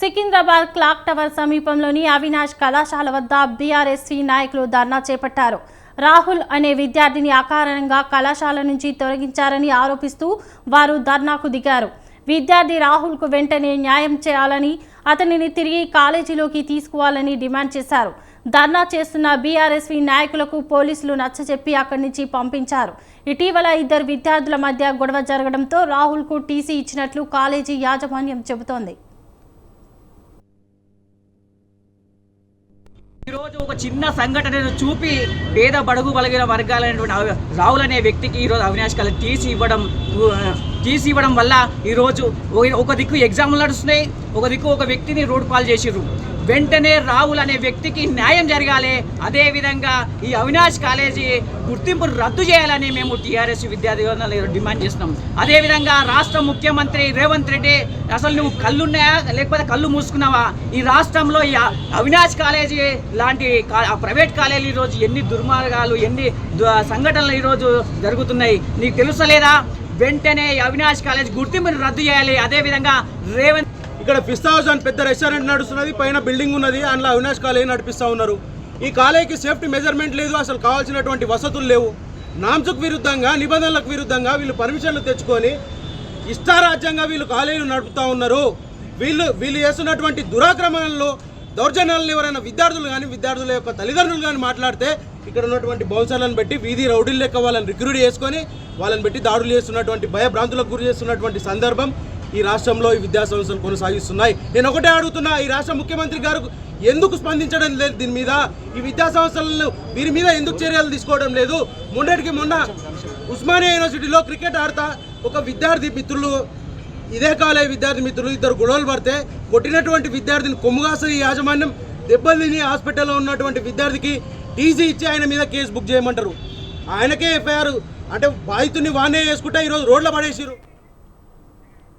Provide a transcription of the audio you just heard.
Secunderabad clock tower సమీపంలోని అవినాష్ కళాశాల వద్ద బీఆర్ఎస్సీ నాయకులు ధర్నా చేపట్టారు. రాహుల్ అనే విద్యార్థిని అకారణంగా కళాశాల నుంచి తొలగించారని ఆరోపిస్తూ వారు ధర్నాకు దిగారు. విద్యార్థి రాహుల్కు వెంటనే న్యాయం చేయాలని అతనిని తిరిగి కాలేజీలోకి తీసుకోవాలని డిమాండ్ చేశారు. ధర్నా చేస్తున్న బీఆర్ఎస్వి నాయకులకు పోలీసులు నచ్చజెప్పి అక్కడి నుంచి పంపించారు. ఇటీవల ఇద్దరు విద్యార్థుల మధ్య గొడవ జరగడంతో రాహుల్కు టీసీ ఇచ్చినట్లు కాలేజీ యాజమాన్యం చెబుతోంది. ఈరోజు ఒక చిన్న సంఘటనను చూపి పేద బడుగు బలగిన వర్గాలైనటువంటి అవ- రాహుల్ అనే వ్యక్తికి ఈరోజు అవినాష్ కళ తీసి ఇవ్వడం తీసి ఇవ్వడం వల్ల ఈరోజు ఒక- ఒక దిక్కు ఎగ్జామ్లు నడుస్తున్నాయి ఒక దిక్కు ఒక వ్యక్తిని రోడ్డు పాల్ చేసిర్రు. వెంటనే రావుల్ అనే వ్యక్తికి న్యాయం జరగాలి. అదేవిధంగా ఈ అవినాష్ కాలేజీ గుర్తింపు రద్దు చేయాలని మేము టీఆర్ఎస్ విద్యార్థి డిమాండ్ చేస్తున్నాం. అదేవిధంగా రాష్ట్ర ముఖ్యమంత్రి రేవంత్ రెడ్డి అసలు నువ్వు కళ్ళున్నాయా? లేకపోతే కళ్ళు మూసుకున్నావా? ఈ రాష్ట్రంలో ఈ అవినాష్ కాలేజీ లాంటి ఆ ప్రైవేట్ కాలేజీలు ఈరోజు ఎన్ని దుర్మార్గాలు ఎన్ని దు- సంఘటనలు ఈరోజు జరుగుతున్నాయి? నీకు తెలుసలేదా వెంటనే అవినాష్ కాలేజ్ గుర్తింపును రద్దు చేయాలి. అదేవిధంగా రేవంత్ ఇక్కడ పిస్తా హౌస్ అని పెద్ద రెస్టారెంట్ నడుస్తున్నది పైన బిల్డింగ్ ఉన్నది అందులో అవినాష్ కాలేజ్ నడిపిస్తూ ఉన్నారు. ఈ కాలేజీకి సేఫ్టీ మెజర్మెంట్ లేదు అసలు కావాల్సినటువంటి వసతులు లేవు. నాంసుకు విరుద్ధంగా నిబంధనలకు విరుద్ధంగా వీళ్ళు పర్మిషన్లు తెచ్చుకొని ఇష్టారాజ్యంగా వీళ్ళు కాలేజీలు నడుపుతూ ఉన్నారు. వీళ్ళు వీళ్ళు చేస్తున్నటువంటి దురాక్రమణలు దౌర్జన్యాలను ఎవరైనా విద్యార్థులు కానీ విద్యార్థుల యొక్క తల్లిదండ్రులు కానీ మాట్లాడితే ఇక్కడ ఉన్నటువంటి బౌన్సర్లను పెట్టి వీధి రౌడీలు లెక్క వాళ్ళని రిక్రూట్ చేసుకొని వాళ్ళని పెట్టి దాడులు చేస్తున్నటువంటి భయభ్రాంతులకు గురి చేస్తున్నటువంటి సందర్భం ఈ రాష్ట్రంలో ఈ విద్యా సంస్థలు కొనసాగిస్తున్నాయి. నేను ఒకటే అడుగుతున్నా ఈ రాష్ట్ర ముఖ్యమంత్రి గారు ఎందుకు స్పందించడం లేదు దీని మీద? ఈ విద్యా సంస్థలను వీరి మీద ఎందుకు చర్యలు తీసుకోవడం లేదు? మొన్నటికి మొన్న ఉస్మానియా యూనివర్సిటీలో క్రికెట్ ఆడతా ఒక విద్యార్థి మిత్రులు ఇదే కాలేజ్ విద్యార్థి మిత్రులు ఇద్దరు గొడవలు పడితే కొట్టినటువంటి విద్యార్థిని కొమ్ముగాసరి యాజమాన్యం యాజమాన్యం దెబ్బతిని హాస్పిటల్లో ఉన్నటువంటి విద్యార్థికి టీజీ ఇచ్చి ఆయన మీద కేసు బుక్ చేయమంటారు. ఆయనకే ఎఫ్ఐఆర్ అంటే బాధితుని వానే వేసుకుంటే ఈరోజు రోడ్ల పడేసిరు